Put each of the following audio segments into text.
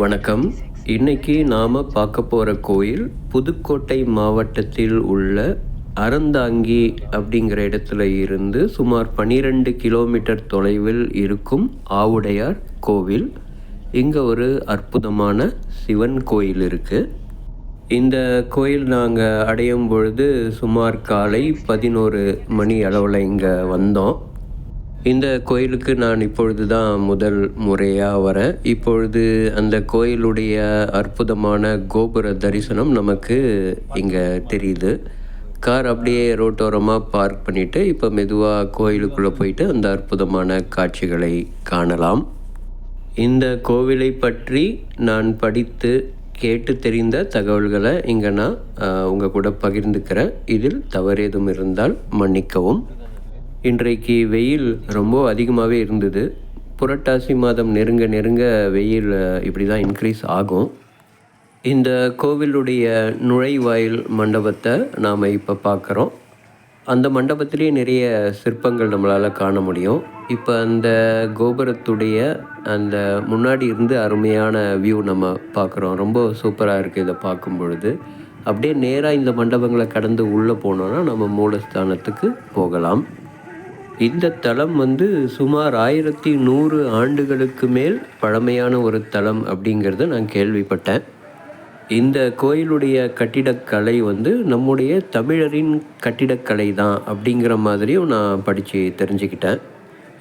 வணக்கம். இன்னைக்கு நாம் பார்க்க போகிற கோயில் புதுக்கோட்டை மாவட்டத்தில் உள்ள அறந்தாங்கி அப்படிங்கிற இடத்துல இருந்து சுமார் 12 கிலோமீட்டர் தொலைவில் இருக்கும் ஆவுடையார் கோவில். இங்கே ஒரு அற்புதமான சிவன் கோயில் இருக்குது இந்த கோயில் நாங்கள் அடையும் பொழுது சுமார் காலை பதினோரு மணி அளவில் இங்கே வந்தோம். இந்த கோயிலுக்கு நான் இப்பொழுது தான் முதல் முறையாக வரேன் இப்பொழுது அந்த கோயிலுடைய அற்புதமான கோபுர தரிசனம் நமக்கு இங்கே தெரியுது. கார் அப்படியே ரோட்டோரமாக பார்க் பண்ணிவிட்டு இப்போ மெதுவாக கோயிலுக்குள்ளே போயிட்டு அந்த அற்புதமான காட்சிகளை காணலாம். இந்த கோவிலை பற்றி நான் படித்து கேட்டு தெரிந்த தகவல்களை இங்கே நான் உங்கள் கூட பகிர்ந்துக்கிறேன். இதில் தவறேதும் இருந்தால் மன்னிக்கவும். இன்றைக்கு வெயில் ரொம்ப அதிகமாகவே இருந்தது. புரட்டாசி மாதம் நெருங்க நெருங்க வெயில் இப்படி தான் இன்க்ரீஸ் ஆகும். இந்த கோவிலுடைய நுழைவாயில் மண்டபத்தை நாம் இப்போ பார்க்குறோம் அந்த மண்டபத்திலே நிறைய சிற்பங்கள் நம்மளால் காண முடியும். இப்போ அந்த கோபுரத்துடைய அந்த முன்னாடி இருந்து அருமையான வியூ நம்ம பார்க்குறோம் ரொம்ப சூப்பராக இருக்குது இதை பார்க்கும் பொழுது அப்படியே நேராக இந்த மண்டபங்களை கடந்து உள்ளே போனோன்னா நம்ம மூலஸ்தானத்துக்கு போகலாம். இந்த தலம் வந்து சுமார் ஆயிரத்தி நூறு ஆண்டுகளுக்கு மேல் பழமையான ஒரு தலம் அப்படிங்கிறத நான் கேள்விப்பட்டேன். இந்த கோயிலுடைய கட்டிடக்கலை வந்து நம்முடைய தமிழரின் கட்டிடக்கலை தான் அப்படிங்கிற மாதிரியும் நான் படித்து தெரிஞ்சுக்கிட்டேன்.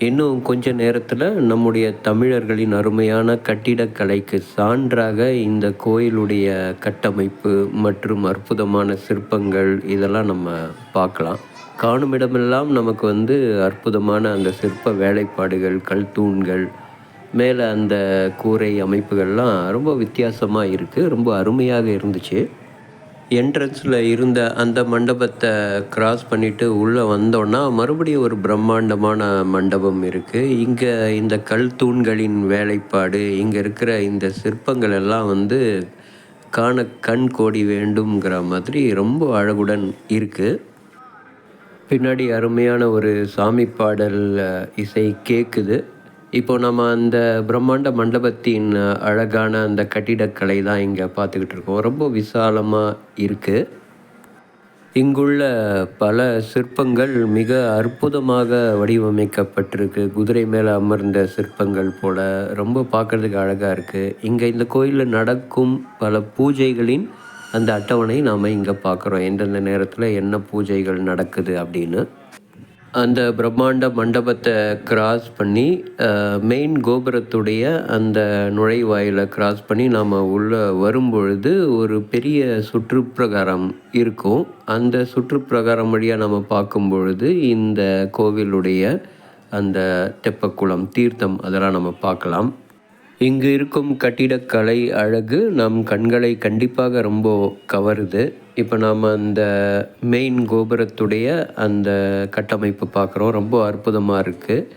இன்னும் கொஞ்ச நேரத்தில் நம்முடைய தமிழர்களின் அருமையான கட்டிடக்கலைக்கு சான்றாக இந்த கோயிலுடைய கட்டமைப்பு மற்றும் அற்புதமான சிற்பங்கள் இதெல்லாம் நம்ம பார்க்கலாம். காணும் இடமெல்லாம் நமக்கு வந்து அற்புதமான அந்த சிற்ப வேலைப்பாடுகள் கல் தூண்கள் மேலே அந்த கூரை அமைப்புகள்லாம் ரொம்ப வித்தியாசமாக இருக்குது ரொம்ப அருமையாக இருந்துச்சு. என்ட்ரன்ஸில் இருந்த அந்த மண்டபத்தை கிராஸ் பண்ணிவிட்டு உள்ளே வந்தோன்னா மறுபடியும் ஒரு பிரம்மாண்டமான மண்டபம் இருக்குது இங்கே இந்த கல் தூண்களின் வேலைப்பாடு இங்கே இருக்கிற இந்த சிற்பங்கள் எல்லாம் வந்து காண கண் கோடி வேண்டுங்கிற மாதிரி ரொம்ப அழகுடன் இருக்குது பின்னாடி அருமையான ஒரு சாமி பாடல் இசை கேட்குது இப்போ நம்ம அந்த பிரம்மாண்ட மண்டபத்தின் அழகான அந்த கட்டிடக்கலை தான் இங்கே பார்த்துக்கிட்டு இருக்கோம். ரொம்ப விசாலமாக இருக்குது இங்குள்ள பல சிற்பங்கள் மிக அற்புதமாக வடிவமைக்கப்பட்டிருக்கு. குதிரை மேலே அமர்ந்த சிற்பங்கள் போல். ரொம்ப பார்க்கறதுக்கு அழகாக இருக்குது இங்கே இந்த கோயிலில் நடக்கும் பல பூஜைகளின் அந்த அட்டவணை நாம் இங்கே பார்க்குறோம் எந்தெந்த நேரத்தில் என்ன பூஜைகள் நடக்குது அப்படின்னு. அந்த பிரம்மாண்ட மண்டபத்தை கிராஸ் பண்ணி மெயின் கோபுரத்துடைய அந்த நுழைவாயிலை கிராஸ் பண்ணி நாம் உள்ளே வரும்பொழுது ஒரு பெரிய சுற்றுப்பிரகாரம் இருக்கும். அந்த சுற்றுப்பிரகாரம் வழியாக நம்ம பார்க்கும் பொழுது இந்த கோவிலுடைய அந்த தெப்பக்குளம் தீர்த்தம் அதெல்லாம் நம்ம பார்க்கலாம். இங்கு இருக்கும் கட்டிடக்கலை அழகு நம் கண்களை கண்டிப்பாக ரொம்ப கவருது. இப்போ நாம் அந்த மெயின் கோபுரத்துடைய அந்த கட்டமைப்பு பார்க்குறோம். ரொம்ப அற்புதமாக இருக்குது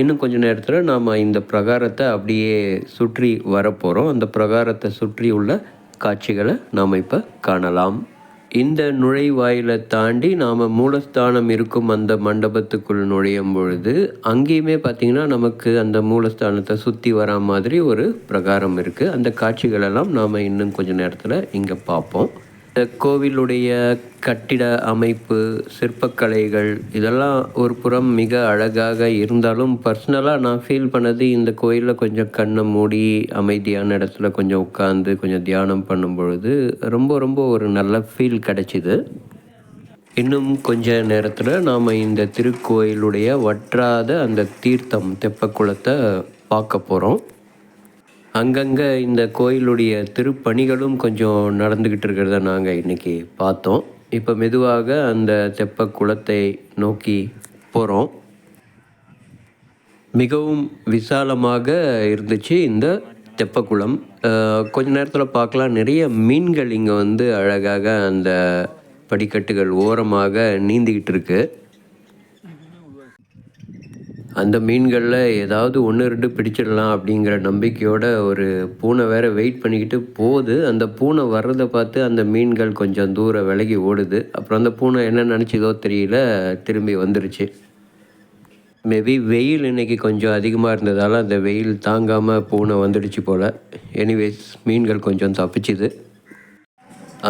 இன்னும் கொஞ்ச நேரத்தில் நாம் இந்த பிரகாரத்தை அப்படியே சுற்றி வரப்போகிறோம். அந்த பிரகாரத்தை சுற்றி உள்ள காட்சிகளை நாம் இப்போ காணலாம். இந்த நுழைவாயிலை தாண்டி நாம் மூலஸ்தானம் இருக்கும் அந்த மண்டபத்துக்குள் நுழையும் பொழுது அங்கேயுமே பார்த்திங்கன்னா நமக்கு அந்த மூலஸ்தானத்தை சுற்றி வரா மாதிரி ஒரு பிரகாரம் இருக்குது அந்த காட்சிகளெல்லாம் நாம் இன்னும் கொஞ்ச நேரத்தில் இங்கே பார்ப்போம் கோவிலுடைய கட்டிட அமைப்பு சிற்பக்கலைகள் இதெல்லாம் ஒரு புறம் மிக அழகாக இருந்தாலும் பர்சனலாக நான் ஃபீல் பண்ணது இந்த கோயிலில் கொஞ்சம் கண்ணை மூடி அமைதியான இடத்துல கொஞ்சம் உட்காந்து கொஞ்சம் தியானம் பண்ணும் பொழுது ரொம்ப ரொம்ப ஒரு நல்ல ஃபீல் கிடைச்சிது. இன்னும் கொஞ்ச நேரத்தில் நாம் இந்த திருக்கோயிலுடைய வற்றாத அந்த தீர்த்தம் தெப்பக்குளத்தை பார்க்க போகிறோம் அங்கங்கே இந்த கோயிலுடைய திருப்பணிகளும் கொஞ்சம் நடந்துக்கிட்டு இருக்கிறத நாங்கள் இன்றைக்கி பார்த்தோம். இப்போ மெதுவாக அந்த தெப்ப குளத்தை நோக்கி போகிறோம் மிகவும் விசாலமாக இருந்துச்சு இந்த தெப்பக்குளம் கொஞ்ச நேரத்தில் பார்க்கலாம். நிறைய மீன்கள் இங்கே வந்து அழகாக அந்த படிக்கட்டுகள் ஓரமாக நீந்திக்கிட்டு இருக்குது அந்த மீன்களில் ஏதாவது ஒன்று ரெண்டு பிடிச்சிடலாம் அப்படிங்கிற நம்பிக்கையோட ஒரு பூனை வேற வெயிட் பண்ணிக்கிட்டு போகுது. அந்த பூனை வர்றதை பார்த்து அந்த மீன்கள் கொஞ்சம் தூரம் விலகி ஓடுது. அப்புறம் அந்த பூனை என்ன நினச்சிதோ தெரியல திரும்பி வந்துருச்சு. மேபி வெயில் இன்னைக்கு கொஞ்சம் அதிகமாக இருந்ததால் அந்த வெயில் தாங்காமல் பூனை வந்துடுச்சு போல். எனிவேஸ் மீன்கள் கொஞ்சம் தப்பிச்சுது.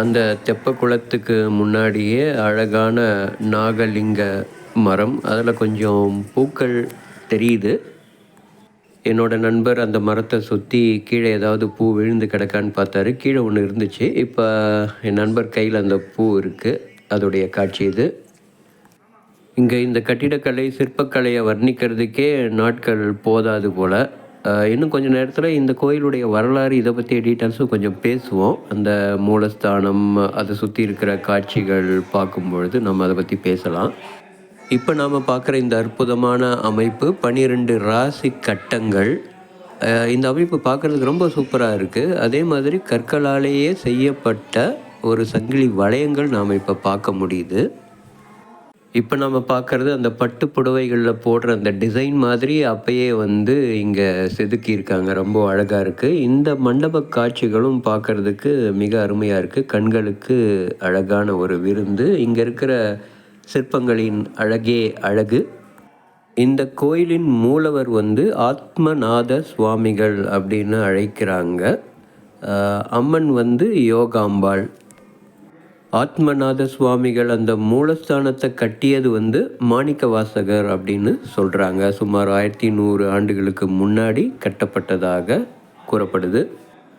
அந்த தெப்ப குளத்துக்கு முன்னாடியே அழகான நாகலிங்க மரம் அதில் கொஞ்சம் பூக்கள் தெரியுது. என்னோட நண்பர் அந்த மரத்தை சுற்றி கீழே ஏதாவது பூ விழுந்து கிடக்கான்னு பார்த்தாரு. கீழே ஒன்று இருந்துச்சு. இப்போ என் நண்பர் கையில் அந்த பூ இருக்குது அதோடைய காட்சி இது. இங்கே இந்த கட்டிடக்கலை சிற்பக்கலையை வர்ணிக்கிறதுக்கே நாட்கள் போதாது போல். இன்னும் கொஞ்சம் நேரத்தில் இந்த கோயிலுடைய வரலாறு இதை பற்றிய டீட்டெயில்ஸும் கொஞ்சம் பேசுவோம். அந்த மூலஸ்தானம் அதை சுற்றி இருக்கிற காட்சிகள் பார்க்கும்பொழுது நம்ம அதை பற்றி பேசலாம். இப்போ நாம் பார்க்குற இந்த அற்புதமான அமைப்பு பன்னிரெண்டு ராசி கட்டங்கள். இந்த அமைப்பு பார்க்குறதுக்கு ரொம்ப சூப்பராக இருக்குது அதே மாதிரி கற்களாலேயே செய்யப்பட்ட ஒரு சங்கிலி வளையங்கள் நாம் இப்போ பார்க்க முடியுது. இப்போ நம்ம பார்க்குறது அந்த பட்டு புடவைகளில் போடுற அந்த டிசைன் மாதிரி அப்பயே வந்து இங்கே செதுக்கியிருக்காங்க. ரொம்ப அழகாக இருக்குது இந்த மண்டப காட்சிகளும் பார்க்குறதுக்கு மிக அருமையாக இருக்குது கண்களுக்கு அழகான ஒரு விருந்து. இங்கே இருக்கிற சிற்பங்களின் அழகே அழகு. இந்த கோயிலின் மூலவர் வந்து ஆத்மநாத சுவாமிகள் அப்படின்னு அழைக்கிறாங்க. அம்மன் வந்து யோகாம்பாள். ஆத்மநாத சுவாமிகள் அந்த மூலஸ்தானத்தை கட்டியது வந்து மாணிக்க வாசகர் அப்படின்னு சொல்கிறாங்க சுமார் ஆயிரத்தி நூறு ஆண்டுகளுக்கு முன்னாடி கட்டப்பட்டதாக கூறப்படுது.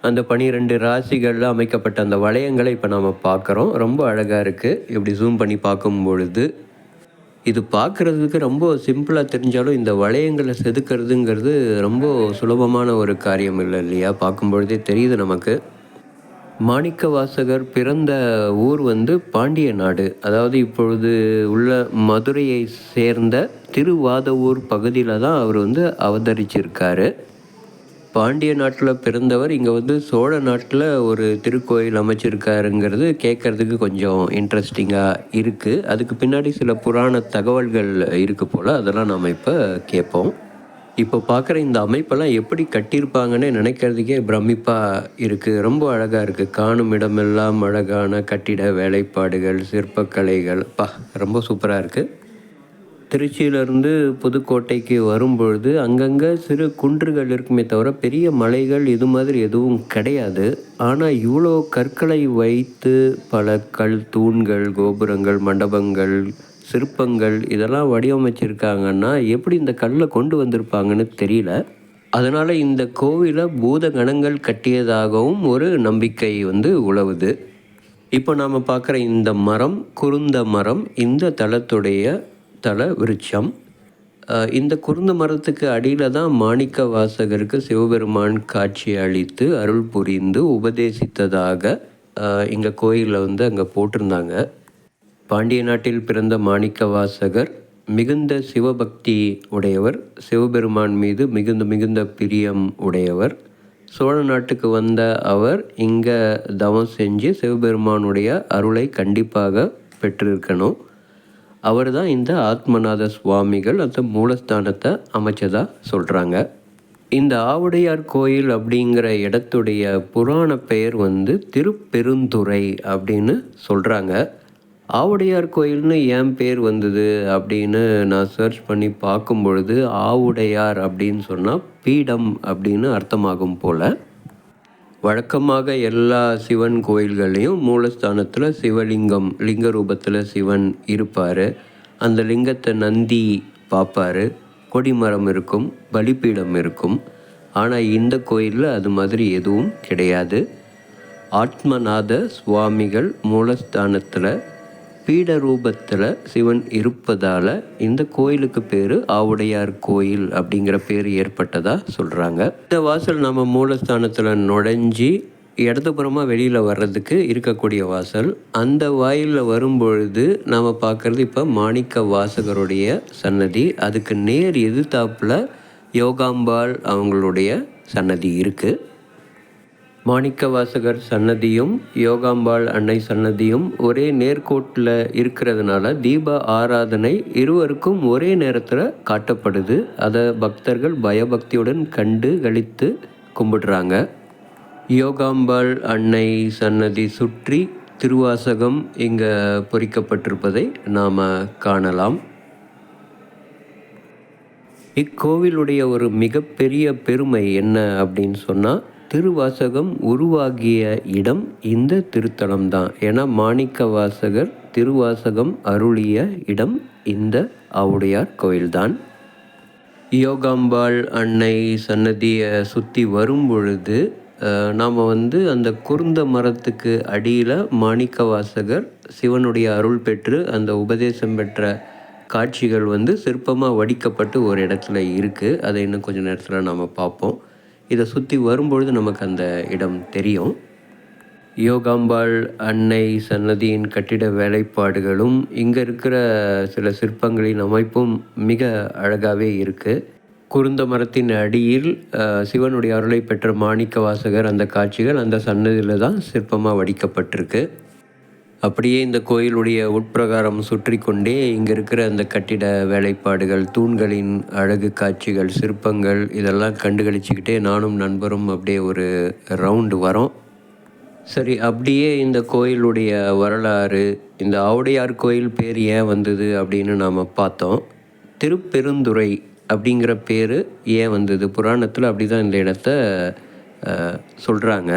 அந்த பனிரெண்டு ராசிகளில் அமைக்கப்பட்ட அந்த வளையங்களை இப்போ நாம் பார்க்குறோம். ரொம்ப அழகாக இருக்குது இப்படி ஜூம் பண்ணி பார்க்கும் பொழுது இது பார்க்குறதுக்கு ரொம்ப சிம்பிளாக தெரிஞ்சாலும் இந்த வளையங்களை செதுக்கிறதுங்கிறது ரொம்ப சுலபமான ஒரு காரியம் இல்லை இல்லையா? பார்க்கும்பொழுதே தெரியுது நமக்கு. மாணிக்க வாசகர் பிறந்த ஊர் வந்து பாண்டிய நாடு. அதாவது இப்பொழுது உள்ள மதுரையை சேர்ந்த திருவாதவூர் பகுதியில் தான் அவர் வந்து அவதரிச்சிருக்காரு. பாண்டிய நாட்டில் பிறந்தவர் இங்கே வந்து சோழ நாட்டில் ஒரு திருக்கோயில் அமைச்சிருக்காருங்கிறது கேட்குறதுக்கு கொஞ்சம் இன்ட்ரெஸ்டிங்காக இருக்குது அதுக்கு பின்னாடி சில புராண தகவல்கள் இருக்குது போல் அதெல்லாம் நாம் இப்போ கேட்போம் இப்போ பார்க்குற இந்த அமைப்பெல்லாம் எப்படி கட்டியிருப்பாங்கன்னு நினைக்கிறதுக்கே பிரமிப்பாக இருக்குது ரொம்ப அழகாக இருக்குது காணும் இடமெல்லாம் அழகான கட்டிட வேலைப்பாடுகள் சிற்பக்கலைகள். பா ரொம்ப சூப்பராக இருக்குது திருச்சியிலேருந்து புதுக்கோட்டைக்கு வரும்பொழுது அங்கங்கே சிறு குன்றுகள் இருக்குமே தவிர பெரிய மலைகள் இது மாதிரி எதுவும் கிடையாது. ஆனால் இவ்வளோ கற்களை வைத்து பல கல் தூண்கள் கோபுரங்கள் மண்டபங்கள் சிற்பங்கள் இதெல்லாம் வடிவமைச்சிருக்காங்கன்னா எப்படி இந்த கல்லை கொண்டு வந்திருப்பாங்கன்னு தெரியல. அதனால் இந்த கோவிலை பூத கணங்கள் கட்டியதாகவும் ஒரு நம்பிக்கை வந்து உழவுது. இப்போ நாம் பார்க்குற இந்த மரம் குருந்த மரம் இந்த தளத்துடைய தல விருட்சம். இந்த குருந்த மரத்துக்கு அடியில் தான் மாணிக்க வாசகருக்கு சிவபெருமான் காட்சி அளித்து அருள் புரிந்து உபதேசித்ததாக இங்கே கோயிலில் வந்து அங்கே போட்டிருந்தாங்க. பாண்டிய நாட்டில் பிறந்த மாணிக்க வாசகர் மிகுந்த சிவபக்தி உடையவர் சிவபெருமான் மீது மிகுந்த மிகுந்த பிரியம் உடையவர். சோழ நாட்டுக்கு வந்த அவர் இங்கே தவம் செஞ்சு சிவபெருமானுடைய அருளை கண்டிப்பாக பெற்றிருக்கணும். அவர் தான் இந்த ஆத்மநாத சுவாமிகள் அந்த மூலஸ்தானத்தை அமைச்சதாக சொல்கிறாங்க இந்த ஆவுடையார் கோயில் அப்படிங்கிற இடத்துடைய புராண பெயர் வந்து திருப்பெருந்துறை அப்படின்னு சொல்கிறாங்க ஆவுடையார் கோயில்னு ஏன் பேர் வந்தது அப்படின்னு நான் சர்ச் பண்ணி பார்க்கும் பொழுது ஆவுடையார் அப்படின்னு சொன்னால் பீடம் அப்படின்னு அர்த்தமாகும் போல். வழக்கமாக எல்லா சிவன் கோயில்கள்லேயும் மூலஸ்தானத்தில் சிவலிங்கம் லிங்க ரூபத்தில் சிவன் இருப்பார். அந்த லிங்கத்தை நந்தி பார்ப்பார் கொடிமரம் இருக்கும் பலிப்பீடம் இருக்கும். ஆனால் இந்த கோயிலில் அது மாதிரி எதுவும் கிடையாது. ஆத்மநாத சுவாமிகள் மூலஸ்தானத்தில் பீட ரூபத்தில் சிவன் இருப்பதால் இந்த கோயிலுக்கு பேர் ஆவுடையார் கோயில் அப்படிங்கிற பேர் ஏற்பட்டதாக சொல்கிறாங்க இந்த வாசல் நம்ம மூலஸ்தானத்தில் நுழைஞ்சி இடதுபுறமாக வெளியில் வர்றதுக்கு இருக்கக்கூடிய வாசல். அந்த வாயிலில் வரும்பொழுது நாம் பார்க்குறது இப்போ மாணிக்க வாசகருடைய சன்னதி. அதுக்கு நேர் எதிர்த்தாப்பில் யோகாம்பாள் அவங்களுடைய சன்னதி இருக்குது மாணிக்க வாசகர் சன்னதியும் யோகாம்பாள் அன்னை சன்னதியும் ஒரே நேர்கோட்டில் இருக்கிறதுனால தீப ஆராதனை இருவருக்கும் ஒரே நேரத்தில் காட்டப்படுது. அதை பக்தர்கள் பயபக்தியுடன் கண்டு கழித்து கும்பிடுறாங்க. யோகாம்பாள் அன்னை சன்னதி சுற்றி திருவாசகம் இங்கே பொறிக்கப்பட்டிருப்பதை நாம் காணலாம். இக்கோவிலுடைய ஒரு மிகப்பெரிய பெருமை என்ன அப்படின்னு சொன்னால் திருவாசகம் உருவாகிய இடம் இந்த திருத்தலம் தான் ஏன்னா மாணிக்க வாசகர் திருவாசகம் அருளிய இடம் இந்த ஆவுடையார் கோயில்தான். யோகாம்பாள் அன்னை சன்னதியை சுற்றி வரும் பொழுது நாம் வந்து அந்த குருந்த மரத்துக்கு அடியில் மாணிக்க வாசகர் சிவனுடைய அருள் பெற்று அந்த உபதேசம் பெற்ற காட்சிகள் வந்து சிற்பமாக வடிக்கப்பட்டு ஒரு இடத்துல இருக்குது அதை இன்னும் கொஞ்சம் நேரத்தில் நாம் பார்ப்போம். இதை சுற்றி வரும்பொழுது நமக்கு அந்த இடம் தெரியும். யோகாம்பாள் அன்னை சன்னதியின் கட்டிட வேலைப்பாடுகளும் இங்கே இருக்கிற சில சிற்பங்களின் அமைப்பும் மிக அழகாகவே இருக்குது குருந்த மரத்தின் அடியில் சிவனுடைய அருளை பெற்ற மாணிக்க வாசகர் அந்த காட்சிகள் அந்த சன்னதியில் தான் சிற்பமாக வடிக்கப்பட்டிருக்கு. அப்படியே இந்த கோயிலுடைய உட்பிரகாரம் சுற்றி கொண்டே இங்கே இருக்கிற அந்த கட்டிட வேலைப்பாடுகள் தூண்களின் அழகு காட்சிகள் சிற்பங்கள் இதெல்லாம் கண்டுகளிச்சிக்கிட்டே நானும் நண்பரும் அப்படியே ஒரு ரவுண்டு வரோம். சரி அப்படியே இந்த கோயிலுடைய வரலாறு இந்த ஆவுடையார் கோயில் பேர் ஏன் வந்தது அப்படின்னு நாம் பார்த்தோம். திருப்பெருந்துறை அப்படிங்கிற பேர் ஏன் வந்தது? புராணத்தில் அப்படி தான் இந்த இடத்த சொல்கிறாங்க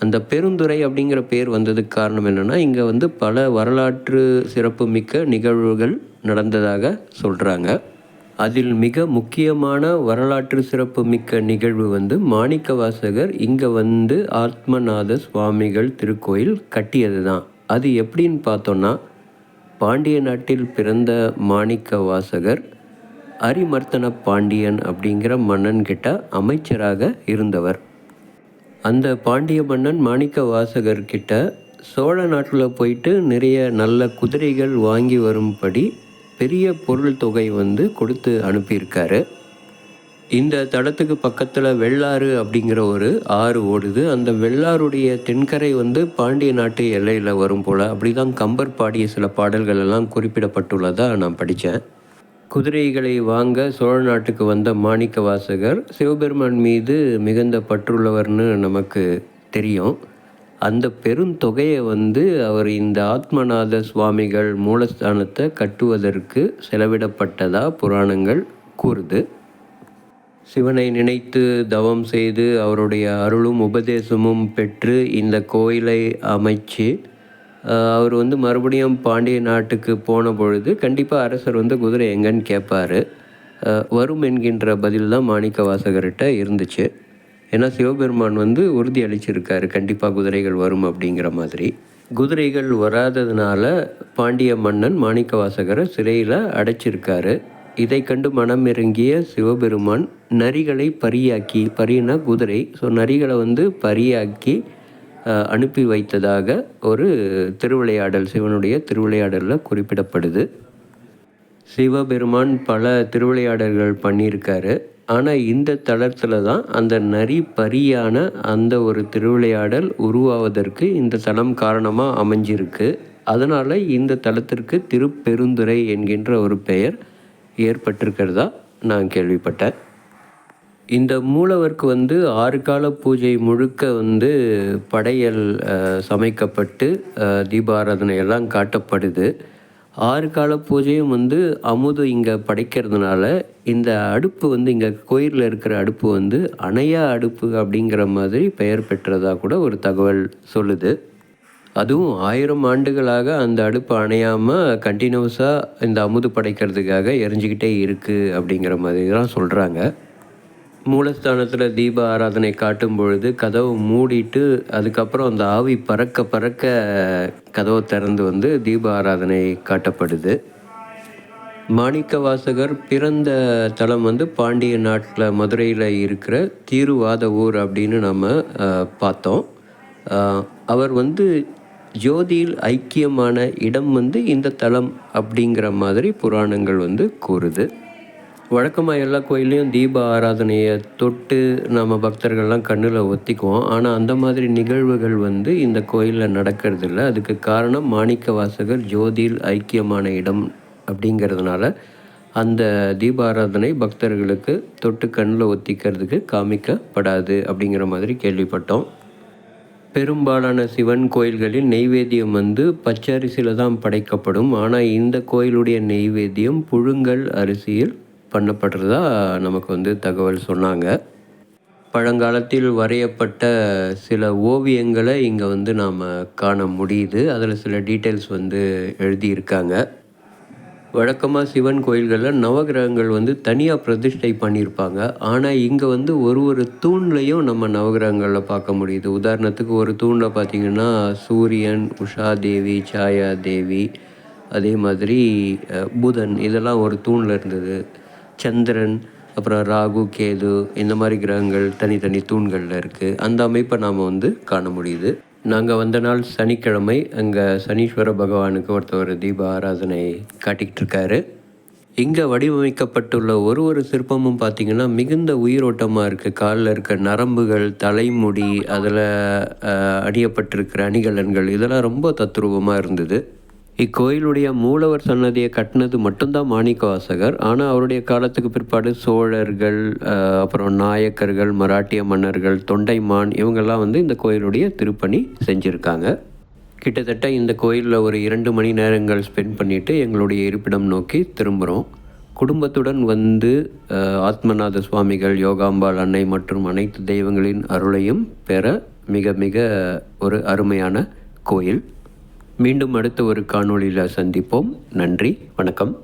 அந்த பெருந்துறை அப்படிங்கிற பேர் வந்ததுக்கு காரணம் என்னென்னா இங்கே வந்து பல வரலாற்று சிறப்புமிக்க நிகழ்வுகள் நடந்ததாக சொல்கிறாங்க அதில் மிக முக்கியமான வரலாற்று சிறப்பு மிக்க நிகழ்வு வந்து மாணிக்க வாசகர் இங்கே வந்து ஆத்மநாத சுவாமிகள் திருக்கோயில் கட்டியது தான் அது எப்படின்னு பார்த்தோன்னா பாண்டிய நாட்டில் பிறந்த மாணிக்க வாசகர் அரிமர்த்தன பாண்டியன் அப்படிங்கிற மன்னன்கிட்ட அமைச்சராக இருந்தவர். அந்த பாண்டிய மன்னன் மாணிக்க வாசகர்கிட்ட சோழ நாட்டில் போயிட்டு நிறைய நல்ல குதிரைகள் வாங்கி வரும்படி பெரிய பொருள் தொகை வந்து கொடுத்து அனுப்பியிருக்காரு. இந்த தடத்துக்கு பக்கத்தில் வெள்ளாறு அப்படிங்கிற ஒரு ஆறு ஓடுது. அந்த வெள்ளாருடைய தென்கரை வந்து பாண்டிய நாட்டு எல்லையில் வரும் போல். அப்படி தான் கம்பர் பாடிய சில பாடல்கள் எல்லாம் குறிப்பிடப்பட்டுள்ளதாக நான் படித்தேன் குதிரைகளை வாங்க சோழ நாட்டுக்கு வந்த மாணிக்க வாசகர் சிவபெருமான் மீது மிகுந்த பற்றுள்ளவர்னு நமக்கு தெரியும். அந்த பெருந்தொகையை வந்து அவர் இந்த ஆத்மநாத சுவாமிகள் மூலஸ்தானத்தை கட்டுவதற்கு செலவிடப்பட்டதா புராணங்கள் கூறுது. சிவனை நினைத்து தவம் செய்து அவருடைய அருளும் உபதேசமும் பெற்று இந்த கோயிலை அமைச்சு அவர் வந்து மறுபடியும் பாண்டிய நாட்டுக்கு போன பொழுது கண்டிப்பாக அரசர் வந்து குதிரை எங்கன்னு கேட்பார். வரும் என்கின்ற பதில் தான் மாணிக்க வாசகர்கிட்ட இருந்துச்சு. ஏன்னா சிவபெருமான் வந்து உறுதி அளிச்சிருக்காரு கண்டிப்பாக குதிரைகள் வரும் அப்படிங்கிற மாதிரி. குதிரைகள் வராததுனால பாண்டிய மன்னன் மாணிக்க வாசகரை சிறையில் அடைச்சிருக்காரு. இதை கண்டு மனம் இறங்கிய சிவபெருமான் நரிகளை பரியாக்கி பரினா குதிரை ஸோ நரிகளை வந்து பரியாக்கி அனுப்பி வைத்ததாக ஒரு திருவிளையாடல் சிவனுடைய திருவிளையாடலில் குறிப்பிடப்படுது. சிவபெருமான் பல திருவிளையாடல்கள் பண்ணியிருக்காரு. ஆனால் இந்த தளத்தில் தான் அந்த நரி பரியான அந்த ஒரு திருவிளையாடல் உருவாவதற்கு இந்த தளம் காரணமாக அமைஞ்சிருக்கு. அதனால் இந்த தளத்திற்கு திருப்பெருந்துறை என்கின்ற ஒரு பெயர் ஏற்பட்டிருக்கிறதா நான் கேள்விப்பட்டேன். இந்த மூலவருக்கு வந்து ஆறு கால பூஜை முழுக்க வந்து படையல் சமைக்கப்பட்டு தீபாராதனை எல்லாம் காட்டப்படுது. ஆறு கால பூஜையும் வந்து அமுது இங்கே படைக்கிறதுனால இந்த அடுப்பு வந்து இங்கே கோயிலில் இருக்கிற அடுப்பு வந்து அணையா அடுப்பு அப்படிங்கிற மாதிரி பெயர் பெற்றதாக கூட ஒரு தகவல் சொல்லுது. அதுவும் ஆயிரம் ஆண்டுகளாக அந்த அடுப்பு அணையாமல் கண்டினியூஸாக இந்த அமுது படைக்கிறதுக்காக எரிஞ்சிக்கிட்டே இருக்குது அப்படிங்கிற மாதிரி தான் சொல்கிறாங்க மூலஸ்தானத்தில் தீப ஆராதனை காட்டும் பொழுது கதவை மூடிட்டு அதுக்கப்புறம் அந்த ஆவி பறக்க பறக்க கதவை திறந்து வந்து தீப ஆராதனை காட்டப்படுது. மாணிக்க வாசகர் பிறந்த தலம் வந்து பாண்டிய நாட்டில் மதுரையில் இருக்கிற தீருவாத ஊர் அப்படின்னு நம்ம பார்த்தோம். அவர் வந்து ஜோதியில் ஐக்கியமான இடம் வந்து இந்த தலம் அப்படிங்கிற மாதிரி புராணங்கள் வந்து கூறுது. வழக்கமாக எல்லா கோயில்லையும் தீப ஆராதனையை தொட்டு நம்ம பக்தர்கள்லாம் கண்ணில் ஒத்திக்குவோம். ஆனால் அந்த மாதிரி நிகழ்வுகள் வந்து இந்த கோயிலில் நடக்கிறதில்ல. அதுக்கு காரணம் மாணிக்க வாசகர் ஜோதியில் ஐக்கியமான இடம் அப்படிங்கிறதுனால அந்த தீபாராதனை பக்தர்களுக்கு தொட்டு கண்ணில் ஒத்திக்கிறதுக்கு காமிக்கப்படாது அப்படிங்கிற மாதிரி கேள்விப்பட்டோம். பெரும்பாலான சிவன் கோயில்களில் நெய்வேத்தியம் வந்து பச்சரிசியில் தான் படைக்கப்படும். ஆனால் இந்த கோயிலுடைய நெய்வேத்தியம் புழுங்கல் அரிசியில் பண்ணப்படுறதா நமக்கு வந்து தகவல் சொன்னாங்க. பழங்காலத்தில் வரையப்பட்ட சில ஓவியங்களை இங்கே வந்து நாம் காண முடியுது. அதில் சில டீட்டெயில்ஸ் வந்து எழுதியிருக்காங்க. வழக்கமாக சிவன் கோயில்களில் நவகிரகங்கள் வந்து தனியாக பிரதிஷ்டை பண்ணியிருப்பாங்க. ஆனால் இங்கே வந்து ஒரு ஒரு தூண்லையும் நம்ம நவகிரகங்களில் பார்க்க முடியுது. உதாரணத்துக்கு ஒரு தூணில் பார்த்திங்கன்னா சூரியன் உஷா தேவி சாயா தேவி அதே மாதிரி புதன் இதெல்லாம் ஒரு தூணில் இருந்தது. சந்திரன் அப்புறம் ராகு கேது இந்த மாதிரி கிரகங்கள் தனித்தனி தூண்களில் இருக்குது அந்த அமைப்பை நாம் வந்து காண முடியுது. நாங்கள் வந்த நாள் சனிக்கிழமை அங்கே சனீஸ்வர பகவானுக்கு ஒருத்தவர் தீப ஆராதனை காட்டிக்கிட்டு இருக்காரு. இங்கே வடிவமைக்கப்பட்டுள்ள ஒரு ஒரு சிற்பமும் பார்த்திங்கன்னா மிகுந்த உயிரோட்டமாக இருக்குது காலில் இருக்க நரம்புகள் தலைமுடி அதில் அணியப்பட்டிருக்கிற அணிகலன்கள் இதெல்லாம் ரொம்ப தத்ரூபமாக இருந்தது. இக்கோயிலுடைய மூலவர் சன்னதியை கட்டினது மட்டும்தான் மாணிக்க வாசகர் ஆனால் அவருடைய காலத்துக்கு பிற்பாடு சோழர்கள் அப்புறம் நாயக்கர்கள் மராட்டிய மன்னர்கள் தொண்டைமான் இவங்கெல்லாம் வந்து இந்த கோயிலுடைய திருப்பணி செஞ்சுருக்காங்க. கிட்டத்தட்ட இந்த கோயிலில் ஒரு இரண்டு மணி நேரங்கள் ஸ்பெண்ட் பண்ணிவிட்டு எங்களுடைய இருப்பிடம் நோக்கி திரும்புகிறோம் குடும்பத்துடன் வந்து ஆத்மநாத சுவாமிகள் யோகாம்பாள் அன்னை மற்றும் அனைத்து தெய்வங்களின் அருளையும் பெற மிக மிக ஒரு அருமையான கோயில். மீண்டும் அடுத்த ஒரு காணொளியில் சந்திப்போம். நன்றி வணக்கம்.